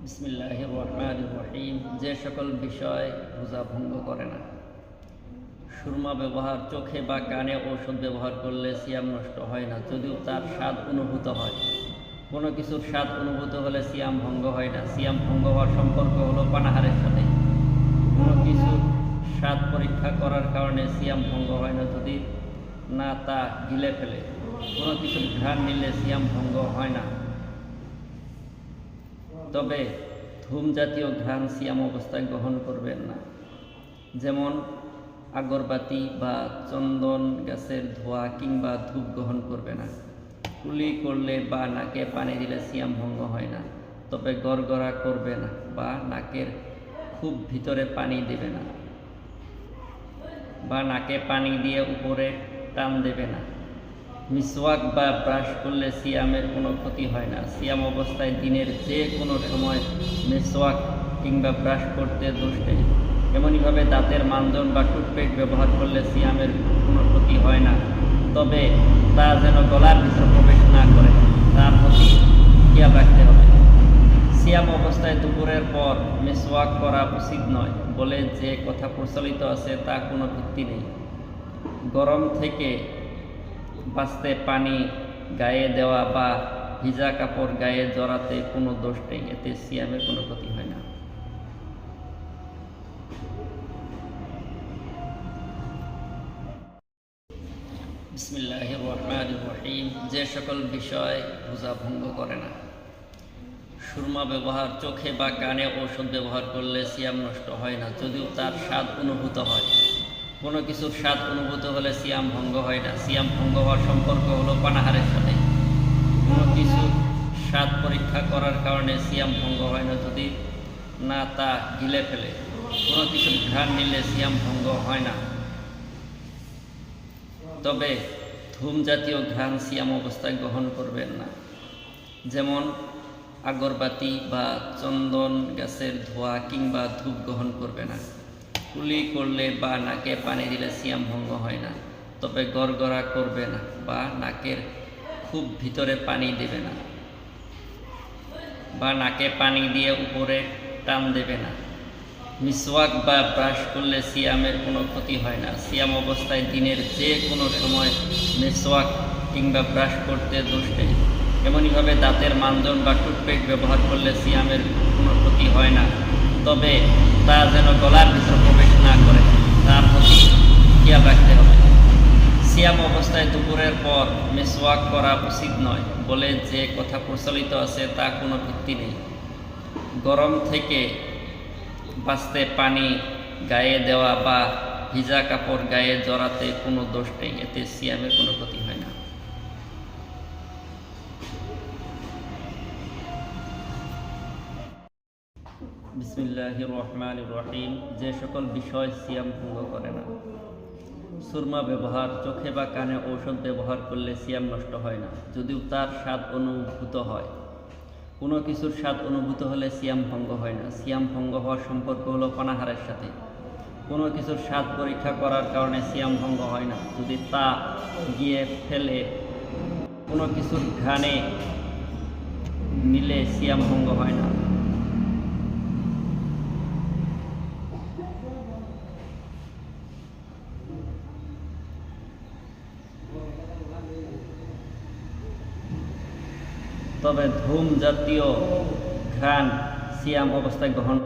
রহিম। যে সকল বিষয় রোজা ভঙ্গ করে না। সুরমা ব্যবহার চোখে বা কানে ঔষধ ব্যবহার করলে সিয়াম নষ্ট হয় না, যদিও তার স্বাদ অনুভূত হয়। কোনো কিছুর স্বাদ অনুভূত হলে সিয়াম ভঙ্গ হয় না। সিয়াম ভঙ্গ হওয়ার সম্পর্ক হলো পানাহারের সাথে। কোনো কিছুর স্বাদ পরীক্ষা করার কারণে সিয়াম ভঙ্গ হয় না যদি না তা গিলে ফেলে। কোনো কিছুর ঘ্রাণ নিলে সিয়াম ভঙ্গ হয় না। তবে ধূম জাতীয় ঘ্রাণ সিয়াম অবস্থায় গ্রহণ করবেন না। যেমন আগরবাতি বা চন্দন গাছের ধোয়া কিংবা ধূপ গ্রহণ করবে না। কুলি করলে বা নাকে পানি দিলে সিয়াম ভঙ্গ হয় না, তবে গড়গড়া করবে না বা নাকের খুব ভিতরে পানি দেবে না বা নাকে পানি দিয়ে উপরে টান দেবে না। মিসওয়াক বা ব্রাশ করলে সিয়ামের কোনো ক্ষতি হয় না। সিয়াম অবস্থায় দিনের যে কোনো সময় মিসওয়াক কিংবা ব্রাশ করতে দোষ নেই। এমনইভাবে দাঁতের মানদণ্ড বা টুথপেস্ট ব্যবহার করলে সিয়ামের কোনো ক্ষতি হয় না। তবে তা যেন গলার ভিতরে প্রবেশ না করে, তার প্রতি খেয়াল রাখতে হবে। সিয়াম অবস্থায় দুপুরের পর মিসওয়াক করা উচিত নয়, বলে যে কথা প্রচলিত আছে তা কোনো ভিত্তি নেই। গরম থেকে বাঁচতে পানি গায়ে দেওয়া বা ভিজা কাপড় গায়ে জড়াতে কোনো দোষ নেই, এতে সিয়ামের কোনো ক্ষতি হয় না। যে সকল বিষয় রোজা ভঙ্গ করে না। সুরমা ব্যবহার চোখে বা কানে ঔষধ ব্যবহার করলে সিয়াম নষ্ট হয় না, যদিও তার স্বাদ অনুভূত হয়। কোনো কিছুর স্বাদ অনুভূত হলে সিয়াম ভঙ্গ হয় না। সিয়াম ভঙ্গ হওয়ার সম্পর্ক হলো পানাহারের সাথে। কোনো কিছু স্বাদ পরীক্ষা করার কারণে সিয়াম ভঙ্গ হয় না যদি না তা গিলে ফেলে। কোনো কিছু ঘ্রাণ নিলে সিয়াম ভঙ্গ হয় না। তবে ধূম জাতীয় ঘ্রাণ সিয়াম অবস্থায় গ্রহণ করবেন না। যেমন আগরবাতি বা চন্দন গাছের ধোয়া কিংবা ধূপ গ্রহণ করবে না। কুলি করলে বা নাকে পানি দিলে সিয়াম ভঙ্গ হয় না। তবে গড়গড়া করবে না বা নাকের খুব ভিতরে পানি দেবে না। বা নাকে পানি দিয়ে উপরে টান দেবে না। মিসওয়াক বা ব্রাশ করলে সিয়ামের কোনো ক্ষতি হয় না। সিয়াম অবস্থায় দিনের যে কোনো সময় মিসওয়াক কিংবা ব্রাশ করতে দোষ নেই এমনইভাবে দাঁতের মানদণ্ড বা টুথপেস্ট ব্যবহার করলে সিয়ামের কোনো ক্ষতি হয় না। তবে তা যেন গলার ভিতরে প্রবেশ না করে, তার প্রতি খেয়াল রাখতে হবে। সিয়াম অবস্থায় দুপুরের পর মিসওয়াক করা উচিত নয়, বলে যে কথা প্রচলিত আছে তা কোনো ভিত্তি নেই। গরম থেকে বাঁচতে পানি গায়ে দেওয়া বা ভিজা কাপড় গায়ে জড়াতে কোনো দোষ নেই, এতে সিয়ামের কোনো ক্ষতি হয় না বিসমিল্লাহ রহমান রহিম যে সকল বিষয় সিয়াম ভঙ্গ করে না। সুরমা ব্যবহার, চোখে বা কানে ঔষধ ব্যবহার করলে সিয়াম নষ্ট হয় না, যদিও তার স্বাদ অনুভূত হয়। কোনো কিছুর স্বাদ অনুভূত হলে সিয়াম ভঙ্গ হয় না। সিয়াম ভঙ্গ হওয়ার সম্পর্ক হলো পানাহারের সাথে। কোনো কিছুর স্বাদ পরীক্ষা করার কারণে সিয়াম ভঙ্গ হয় না, যদি তা গিয়ে ফেলে কোনো কিছুর ঘানে নিলে সিয়াম ভঙ্গ হয় না। তবে ধূম জাতীয় ঘ্রাণ সিয়াম অবস্থায় গ্রহণ